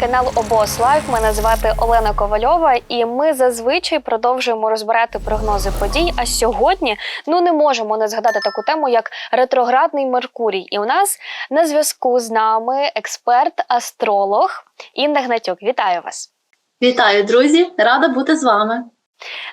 канал Обос Лайф. Мене звати Олена Ковальова, і ми зазвичай продовжуємо розбирати прогнози подій. А сьогодні ну не можемо не згадати таку тему, як ретроградний Меркурій. І у нас на зв'язку з нами експерт-астролог Інна Гнатюк. Вітаю вас! Вітаю, друзі! Рада бути з вами.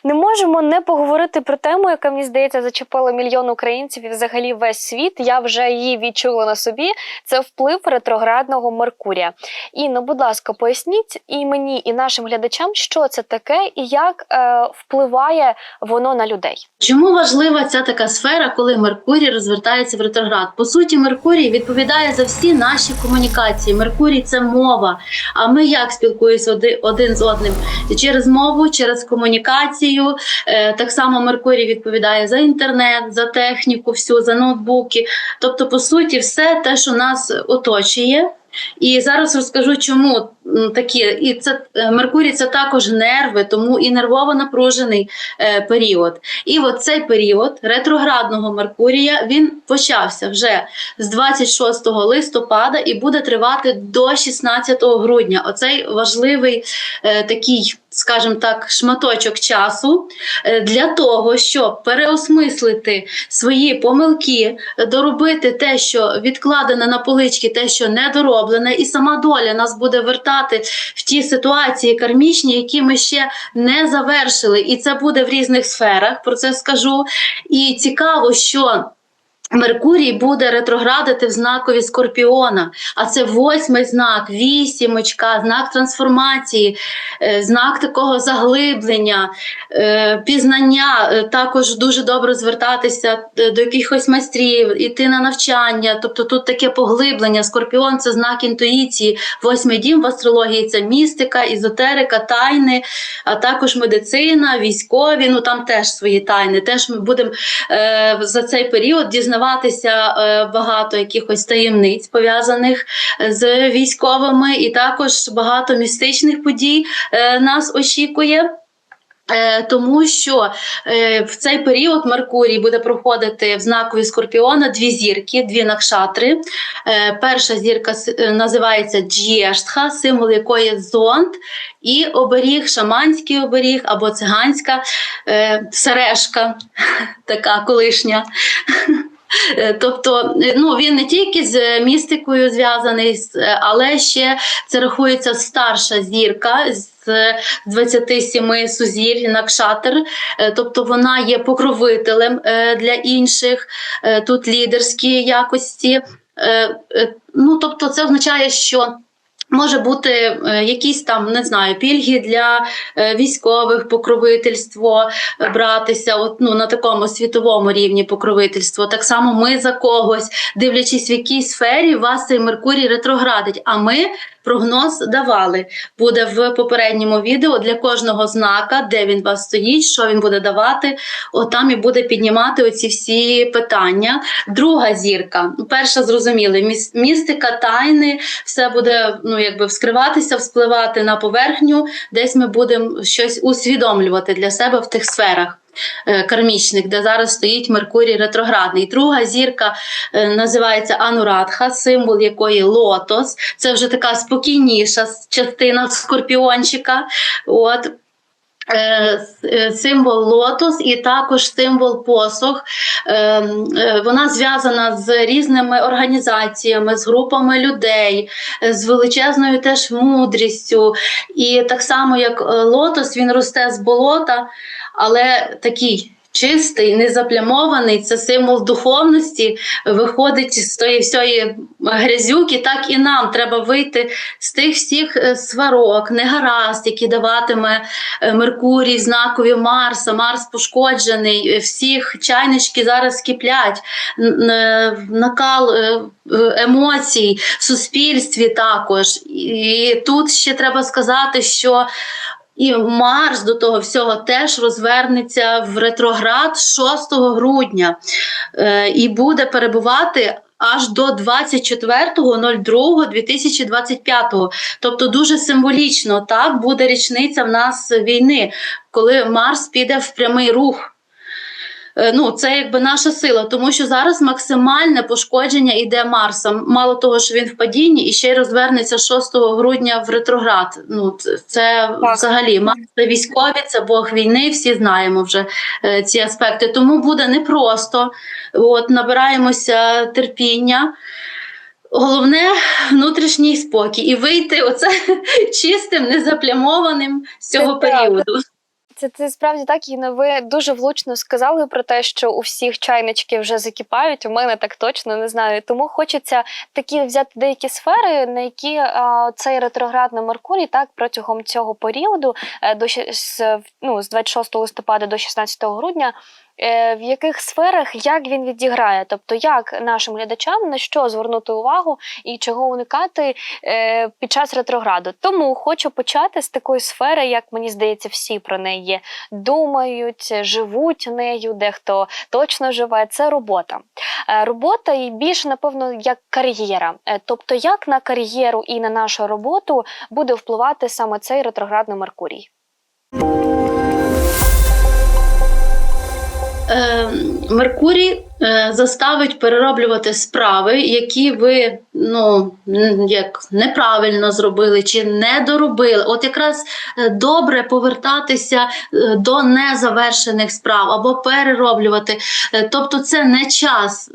Не можемо не поговорити про тему, яка мені здається зачепила мільйон українців і взагалі весь світ. Я вже її відчула на собі. Це вплив ретроградного Меркурія. Інно, будь ласка, поясніть і мені, і нашим глядачам, що це таке і як е, впливає воно на людей. Чому важлива ця така сфера, коли Меркурій розвертається в ретроград? По суті, Меркурій відповідає за всі наші комунікації. Меркурій це мова. А ми як спілкуємося один з одним? Через мову, через комунікацію. Е, Так само Меркурій відповідає за інтернет, за техніку, всю, за ноутбуки. Тобто, по суті, все те, що нас оточує. І зараз розкажу, чому такі. І це е, Меркурій це також нерви, тому і нервово напружений е, період. І от цей період ретроградного Меркурія він почався вже з 26 листопада і буде тривати до 16 грудня. Оцей важливий е, такий, скажімо так, шматочок часу е, для того, щоб переосмислити свої помилки, доробити те, що відкладене на полички, те, що недороблене, і сама доля нас буде вертати в ті ситуації кармічні, які ми ще не завершили. І це буде в різних сферах. Про це скажу. І цікаво, що. Меркурій буде ретроградити в знакові Скорпіона, а це восьмий знак, вісімочка, знак трансформації, е, знак такого заглиблення, е, пізнання. Е, Також дуже добре звертатися до якихось майстрів, іти на навчання. Тобто тут таке поглиблення. Скорпіон це знак інтуїції. Восьмий дім в астрології це містика, ізотерика, тайни, а також медицина, військові. Ну там теж свої тайни. Теж ми будемо за цей період дізнаватися е, багато якихось таємниць пов'язаних з військовими, і також багато містичних подій е, нас очікує. Е, Тому що е, в цей період Меркурій буде проходити в знакові Скорпіона дві зірки, дві накшатри. Е, Перша зірка е, називається Джєштха, символ якої зонд, і оберіг, шаманський оберіг або циганська е, сережка, така колишня. Е, Тобто, е, ну він не тільки з містикою зв'язаний, е, але ще це рахується старша зірка з 27 сузір'ї Накшатер. Е, Тобто вона є покровителем е, для інших, е, тут лідерські якості. Е, е, Ну, тобто, це означає, що. Може бути е, якісь там не знаю пільги для е, військових, покровительство е, братися, от ну на такому світовому рівні покровительство. Так само ми за когось, дивлячись в якій сфері вас цей Меркурій ретроградить. А ми прогноз давали. Буде в попередньому відео для кожного знака, де він вас стоїть, що він буде давати. От там і буде піднімати оці всі питання. Друга зірка, перша зрозуміли, містика, тайни, все буде ну якби вскриватися, вспливати на поверхню. Десь ми будемо щось усвідомлювати для себе в тих сферах. Е, Кармічних, де зараз стоїть Меркурій ретроградний. Друга зірка е, називається Анурадха, символ якої лотос. Це вже така спокійніша частина скорпіончика. От. Е, Символ лотос і також символ посох. Вона зв'язана з різними організаціями, з групами людей, з величезною теж мудрістю. І так само, як лотос, він росте з болота, але такий. Чистий, незаплямований, це символ духовності, виходить з тої всієї грязюки, так і нам треба вийти з тих всіх е, сварок, негаразд, які даватиме е, Меркурій, знакові Марса, Марс пошкоджений, е, всіх чайнички зараз киплять, накал емоцій в суспільстві також. І тут ще треба сказати, що і Марс до того всього теж розвернеться в ретроград 6 грудня е, і буде перебувати аж до 24.02.2025. Тобто дуже символічно так буде річниця в нас війни, коли Марс піде в прямий рух. Е, Ну, це якби наша сила, тому що зараз максимальне пошкодження йде Марсом. Мало того, що він в падінні, і ще й розвернеться 6 грудня в ретроград. Ну, це- Так. взагалі Марс це військові, це Бог війни. Всі знаємо вже е, ці аспекти. Тому буде непросто. От набираємося терпіння. Головне внутрішній спокій і вийти оце чистим, незаплямованим з цього Це періоду. Це, це справді так, і ви дуже влучно сказали про те, що у всіх чайнички вже закипають. У мене так точно не знаю. Тому хочеться такі взяти деякі сфери, на які а, цей ретроградний Меркурій так протягом цього періоду е, до ну, з 26 листопада до 16 грудня. Е, В яких сферах як він відіграє, тобто як нашим глядачам на що звернути увагу і чого уникати е, під час ретрограду. Тому хочу почати з такої сфери, як мені здається, всі про неї думають, живуть нею, дехто точно живе. Це робота. Е, робота і більше, напевно, як кар'єра. Тобто, як на кар'єру і на нашу роботу буде впливати саме цей ретроградний Меркурій. Е, Меркурій е, заставить перероблювати справи, які ви ну, як неправильно зробили чи не доробили. От якраз е, добре повертатися е, до незавершених справ або перероблювати. Тобто, це не час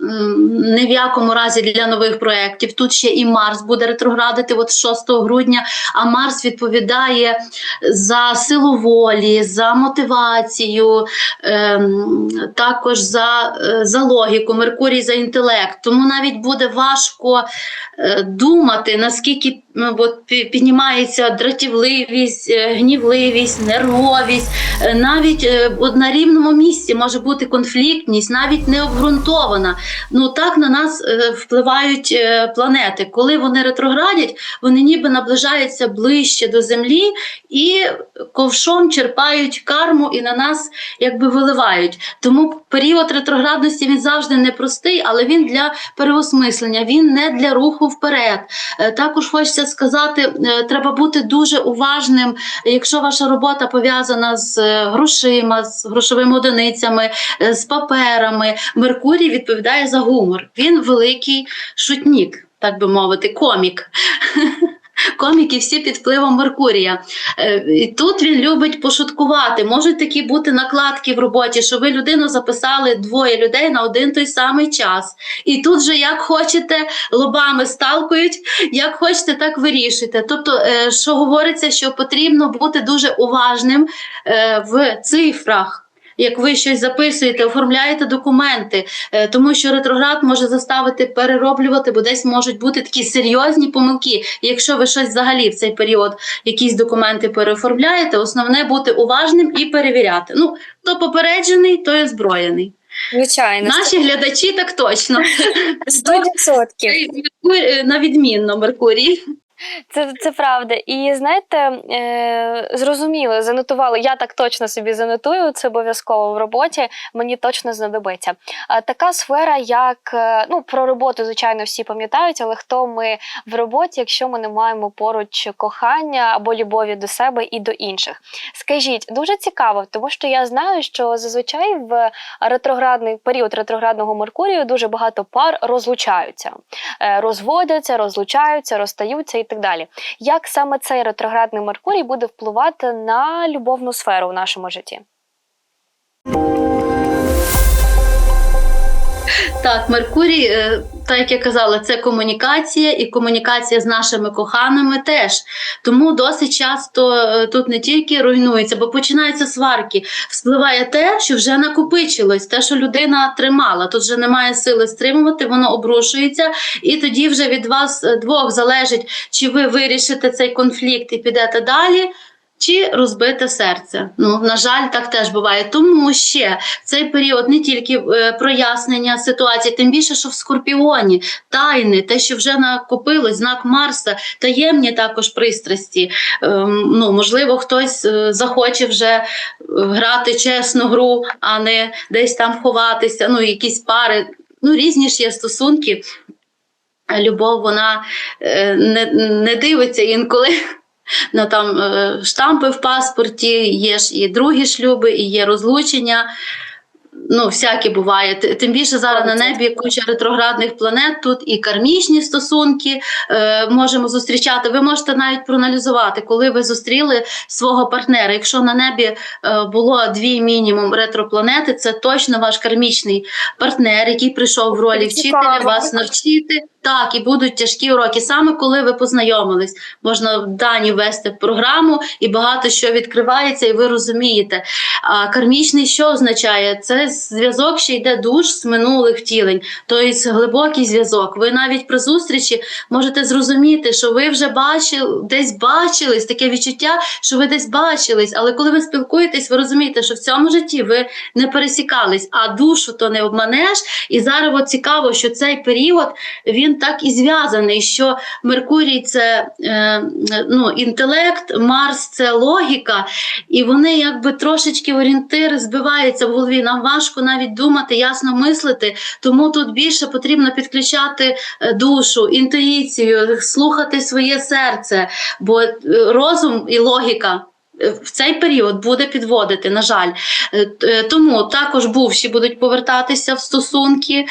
ні в якому разі для нових проєктів. Тут ще і Марс буде ретроградити от 6 грудня, а Марс відповідає за силу волі, за мотивацію, ем, також за, е, за логіку, Меркурій за інтелект. Тому навіть буде важко е, думати, наскільки ну, піднімається дратівливість, е, гнівливість, нервовість. Е, Навіть е, на рівному місці може бути конфліктність, навіть не обґрунтована. Ну так на нас впливають планети. Коли вони ретроградять, вони ніби наближаються ближче до Землі і ковшом черпають карму і на нас якби виливають. Тому період ретроградності він завжди непростий, але він для переосмислення, він не для руху вперед. Також хочеться сказати, е, треба бути дуже уважним, якщо ваша робота пов'язана з е, грошима, з грошовими одиницями, е, з паперами. Меркурій відповідає за гумор. Він великий шутнік, так би мовити, комік. Коміки всі під впливом Меркурія. Е, І тут він любить пошуткувати. Можуть такі бути накладки в роботі, що ви людину записали двоє людей на один той самий час. І тут же, як хочете, лобами сталкують, як хочете, так вирішуйте. Тобто, е, що говориться, що потрібно бути дуже уважним е, в цифрах. Як ви щось записуєте, оформляєте документи, е, тому що ретроград може заставити перероблювати, бо десь можуть бути такі серйозні помилки. Якщо ви щось взагалі в цей період якісь документи переоформляєте, основне бути уважним і перевіряти. Ну, то попереджений, то і озброєний. Звичайно, Наші глядачі так точно. 100%. Меркурій, На відмінно Меркурій. Це, це правда. І знаєте, е, зрозуміло, занотували. Я так точно собі занотую це обов'язково в роботі. Мені точно знадобиться. А така сфера, як е, ну про роботу, звичайно, всі пам'ятають, але хто ми в роботі, якщо ми не маємо поруч кохання або любові до себе і до інших? Скажіть, дуже цікаво, тому що я знаю, що зазвичай в ретроградний період ретроградного Меркурію дуже багато пар розлучаються, Е, розводяться, розлучаються, розстаються і так далі. Як саме цей ретроградний Меркурій буде впливати на любовну сферу в нашому житті? Так, Меркурій, е, так як я казала, це комунікація і комунікація з нашими коханими теж. Тому досить часто е, тут не тільки руйнується, бо починаються сварки. Вспливає те, що вже накопичилось, те, що людина тримала. Тут вже немає сили стримувати, воно обрушується, і тоді вже від вас е, двох залежить, чи ви вирішите цей конфлікт і підете далі. Чи розбите серце. Ну, на жаль, так теж буває. Тому ще цей період не тільки е, прояснення ситуації, тим більше, що в Скорпіоні тайни, те, що вже накопилось, знак Марса, таємні також пристрасті. Ем, ну, можливо, хтось е, захоче вже е, грати чесну гру, а не десь там ховатися. Ну, якісь пари. Ну, різні ж є стосунки. Любов, вона не, не дивиться інколи на там е, штампи в паспорті, є ж і другі шлюби, і є розлучення. Ну, всяке буває. Тим більше зараз на небі куча ретроградних планет. Тут і кармічні стосунки е, можемо зустрічати. Ви можете навіть проаналізувати, коли ви зустріли свого партнера. Якщо на небі е, було дві мінімум ретропланети, це точно ваш кармічний партнер, який прийшов в ролі вчителя, вас навчити. Так, і будуть тяжкі уроки. Саме коли ви познайомились, можна дані ввести в програму, і багато що відкривається, і ви розумієте. А кармічний що означає? Це зв'язок, що йде душ з минулих втілень, тобто глибокий зв'язок. Ви навіть при зустрічі можете зрозуміти, що ви вже бачили, десь бачились, таке відчуття, що ви десь бачились. Але коли ви спілкуєтесь, ви розумієте, що в цьому житті ви не пересікались, а душу то не обманеш. І зараз от цікаво, що цей період він так і зв'язаний, що Меркурій це е, ну, інтелект, Марс це логіка, і вони якби трошечки орієнтири збиваються в голові. Нам важко навіть думати, ясно мислити. Тому тут більше потрібно підключати е, душу, інтуїцію, слухати своє серце, бо е, розум і логіка. е, В цей період буде підводити, на жаль. Тому також бувші будуть повертатися в стосунки.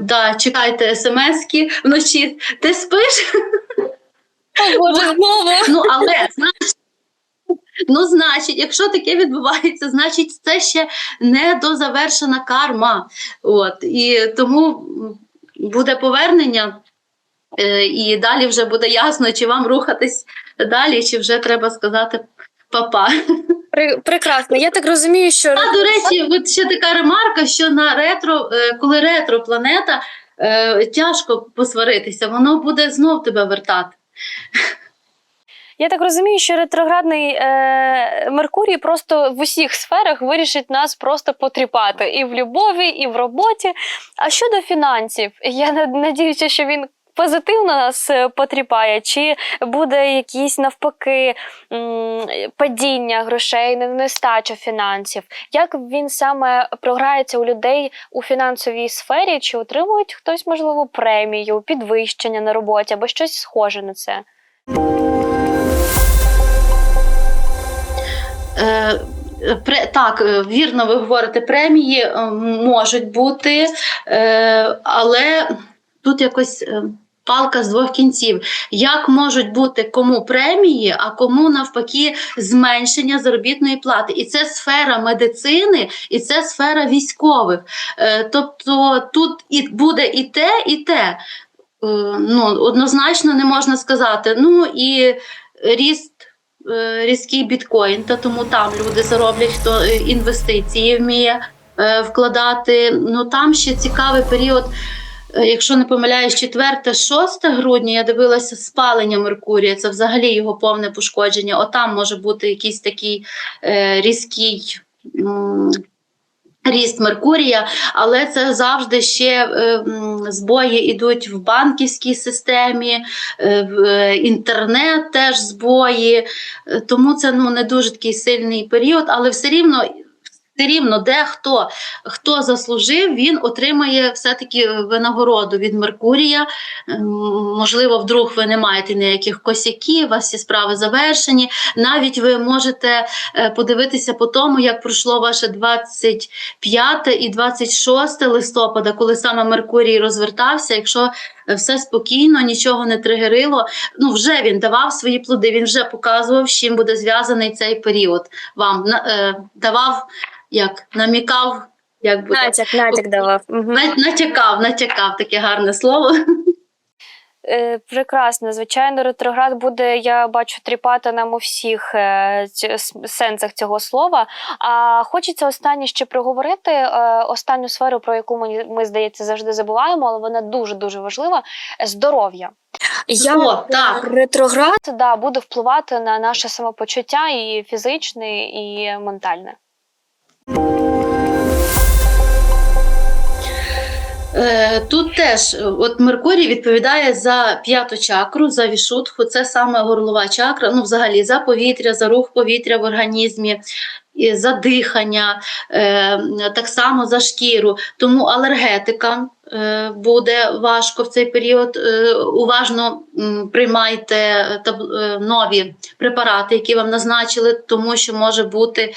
Да, чекайте смски вночі. Ти спиш? О, Боже, знову. Ну, але значить, ну, значить, якщо таке відбувається, значить це ще не дозавершена карма. От, і тому буде повернення, е, і далі вже буде ясно, чи вам рухатись далі, чи вже треба сказати папа. Прекрасно. Я так розумію, що А до речі, от ще така ремарка, що на ретро, е, коли ретро планета, е, тяжко посваритися, воно буде знов тебе вертати. Я так розумію, що ретроградний е, Меркурій просто в усіх сферах вирішить нас просто потріпати і в любові, і в роботі. А щодо фінансів, я над- надіюся, що він. Позитивно нас е, потріпає, чи буде якісь навпаки падіння грошей, нестача фінансів? Як він саме програється у людей у фінансовій сфері? Чи отримують хтось, можливо, премію, підвищення на роботі або щось схоже на це? Так, е, вірно, ви говорите, премії е, можуть бути, е, але тут якось е, палка з двох кінців. Як можуть бути кому премії, а кому навпаки зменшення заробітної плати? І це сфера медицини, і це сфера військових. Е, Тобто тут і буде і те, і те. Е, Ну, однозначно не можна сказати. Ну і ріст е, різкий біткоін, та тому там люди зароблять, хто е, інвестиції вміє е, вкладати. Ну там ще цікавий період. е, Якщо не помиляюсь, 4-6 грудня я дивилася спалення Меркурія, це взагалі його повне пошкодження. Отам може бути якийсь такий е, різкий м, ріст Меркурія, але це завжди ще е, збої йдуть в банківській системі, е, в е, інтернет теж збої. Тому це ну, не дуже такий сильний період, але все рівно. Все рівно, де хто, хто заслужив, він отримає все-таки винагороду від Меркурія. Ем, Можливо, вдруг ви не маєте ніяких косяків, у вас всі справи завершені. Навіть ви можете е, подивитися по тому, як пройшло ваше 25 і 26 листопада, коли саме Меркурій розвертався. Якщо е, все спокійно, нічого не тригерило, ну вже він давав свої плоди, він вже показував, з чим буде зв'язаний цей період. Вам е, давав, як намікав, як буде Натяк, натяк давав. Натякав, натякав таке гарне слово. Е, прекрасно. Звичайно, ретроград буде, я бачу, тріпати нам у всіх е, ць- сенсах цього слова. А хочеться останнє ще проговорити е, останню сферу, про яку ми, ми здається, завжди забуваємо, але вона дуже дуже важлива здоров'я. О, так. Ретроград да, буде впливати на наше самопочуття і фізичне, і ментальне. Тут теж е, от Меркурій відповідає за п'яту чакру, за вішутху. Це саме горлова чакра. Ну, взагалі, за повітря, за рух повітря в організмі, за дихання, е, так само за шкіру. Тому алергетикам е, буде важко в цей період. Е, уважно приймайте е, нові препарати, які вам назначили, тому що може бути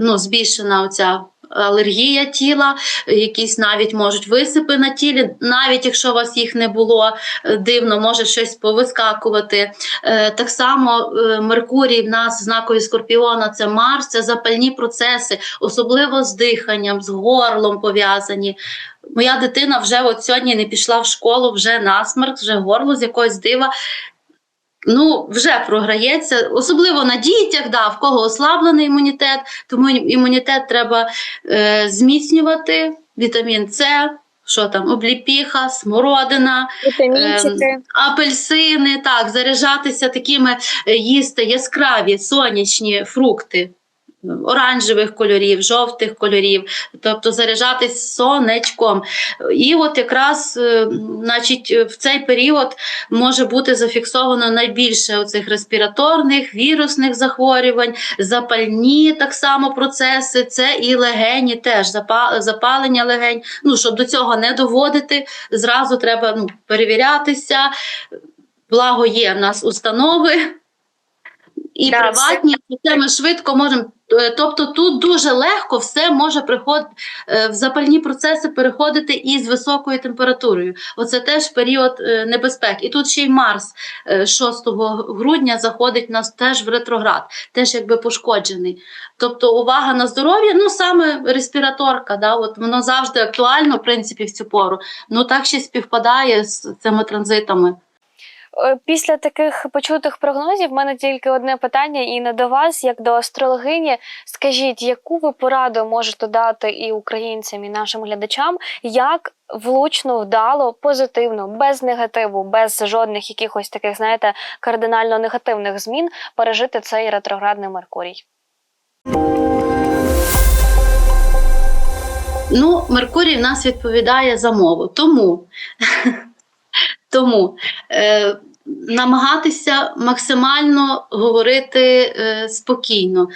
ну, збільшена оця алергія тіла, якісь навіть можуть висипи на тілі, навіть якщо у вас їх не було е, дивно, може щось повискакувати. Е, Так само е, Меркурій в нас знакові Скорпіона це Марс, це запальні процеси, особливо з диханням, з горлом пов'язані. Моя дитина вже от сьогодні не пішла в школу, вже насмерть, вже горло з якогось дива. Ну, вже програється, особливо на дітях, да, в кого ослаблений імунітет, тому імунітет треба е, зміцнювати. Вітамін С, що там, обліпіха, смородина, е, апельсини, так, заряджатися такими, е, їсти яскраві сонячні фрукти. Оранжевих кольорів, жовтих кольорів, тобто заряджатись сонечком. І от якраз е, значить, в цей період може бути зафіксовано найбільше оцих респіраторних, вірусних захворювань, запальні так само процеси, це і легені теж, запалення легень. Ну, щоб до цього не доводити, зразу треба ну, перевірятися. Благо є в нас установи і Да, приватні, це ми швидко можемо. Е, Тобто тут дуже легко все може приходити в запальні процеси переходити із високою температурою. Оце теж період е, небезпеки. І тут ще й Марс е, 6 грудня заходить у нас теж в ретроград, теж якби пошкоджений. Тобто увага на здоров'я, ну саме респіраторка, да, от воно завжди актуально, в принципі, в цю пору. Ну так ще співпадає з цими транзитами. Е, Після таких почутих прогнозів в мене тільки одне питання, і не до вас, як до астрологині. Скажіть, яку ви пораду можете дати і українцям, і нашим глядачам, як влучно, вдало, позитивно, без негативу, без жодних якихось таких, знаєте, кардинально негативних змін пережити цей ретроградний Меркурій? Ну, Меркурій в нас відповідає за мову. Тому, тому е, намагатися максимально говорити е, спокійно.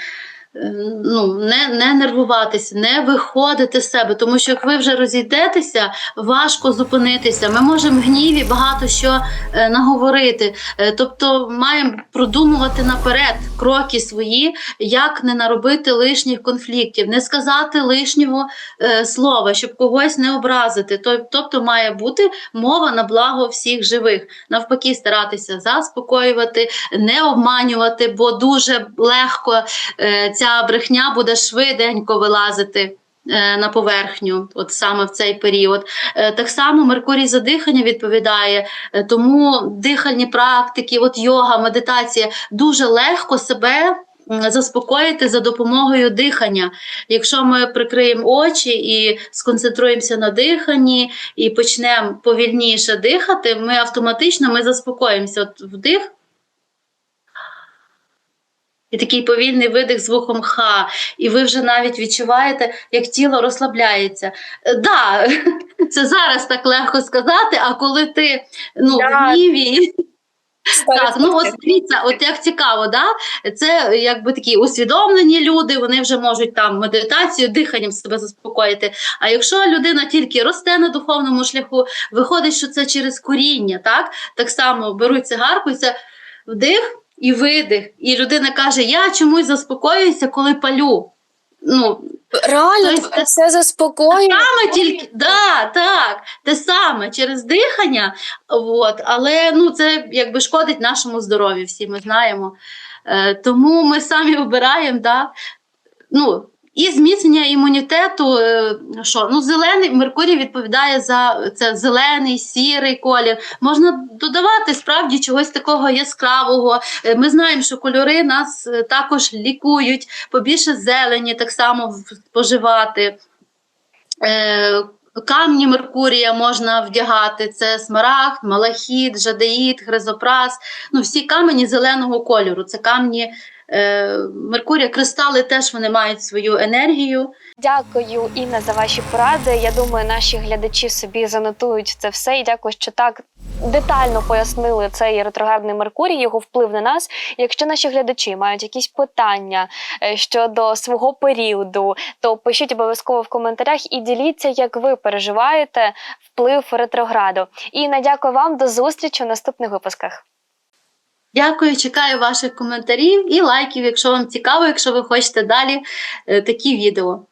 Ну, не, не нервуватися, не виходити з себе, тому що як ви вже розійдетеся, важко зупинитися. Ми можемо в гніві багато що е, наговорити. Е, тобто маємо продумувати наперед кроки свої, як не наробити лишніх конфліктів, не сказати лишнього е, слова, щоб когось не образити. Тобто має бути мова на благо всіх живих. Навпаки, старатися заспокоювати, не обманювати, бо дуже легко е, ця брехня буде швиденько вилазити. е, На поверхню, от саме в цей період. Е, Так само Меркурій за дихання відповідає, е, тому дихальні практики, от йога, медитація дуже легко себе заспокоїти за допомогою дихання. Якщо ми прикриємо очі і сконцентруємося на диханні, і почнемо повільніше дихати, ми автоматично ми заспокоїмося. От вдих. І такий повільний видих звуком ха, і ви вже навіть відчуваєте, як тіло розслабляється. Е, Да, це зараз так легко сказати, а коли ти ну, Да. в гніві, так, ну от дивіться, от як цікаво, да? це якби такі усвідомлені люди, вони вже можуть там медитацію, диханням себе заспокоїти. А якщо людина тільки росте на духовному шляху, виходить, що це через коріння, так? Так само беруть цигарку, і це вдих і видих. І людина каже: Я чомусь заспокоююся, коли палю. Ну, Реально, Тобто це заспокоює. саме тільки да, так, те саме через дихання, от, але ну, це якби шкодить нашому здоров'ю, всі ми знаємо. Е, тому ми самі обираємо, да, ну, і зміцнення імунітету, е, що ну, зелений Меркурій відповідає за це зелений, сірий колір. Можна додавати справді чогось такого яскравого. Е, Ми знаємо, що кольори нас е, також лікують, побільше зелені так само споживати. Камні Меркурія можна вдягати: це смарагд, малахіт, жадеїд, хризопрас. Ну, всі камені зеленого кольору. Це камні Меркурія. Кристали теж вони мають свою енергію. Дякую, Інна, за ваші поради. Я думаю, наші глядачі собі занотують це все. І дякую, що так детально пояснили цей ретроградний Меркурій, його вплив на нас. Якщо наші глядачі мають якісь питання е, щодо свого періоду, то пишіть обов'язково в коментарях і діліться, як ви переживаєте вплив ретрограду. Інна, дякую вам до зустрічі у наступних випусках. Дякую, чекаю ваших коментарів і лайків, якщо вам цікаво, якщо ви хочете далі е, такі відео.